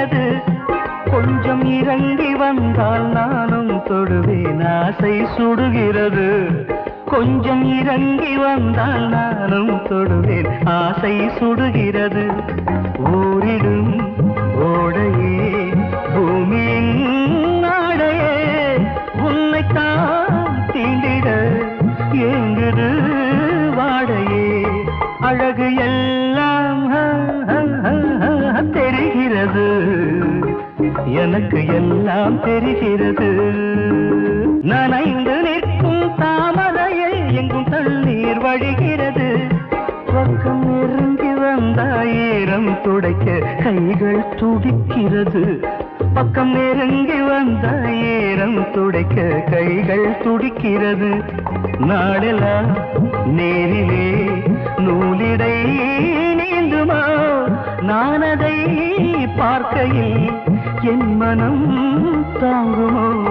நல்லது கொஞ்சம் இறங்கி வந்தால் நானும் தொடுவேன். ஆசை சுடுகிறது. கொஞ்சம் இறங்கி வந்தால் நானும் தொடுவேன். ஆசை சுடுகிறது. ஊரிடும் ஓடையே பூமியின் நாடையே உன்னைத்தான் தீண்டிட ஏங்குது. எனக்கு எல்லாம் தெரிகிறது. நனைந்து நிற்கும் தாமரையை எங்கும் தண்ணீர் வழிகிறது. பக்கம் நெருங்கி வந்தாயிரம் துடைக்க கைகள் துடிக்கிறது. பக்கம் நெருங்கி வந்தாயிரம் துடைக்க கைகள் துடிக்கிறது. நாடெல்லாம் நேரிலே நான் அதை பார்க்கையில் என் மனம் தாங்குமோ?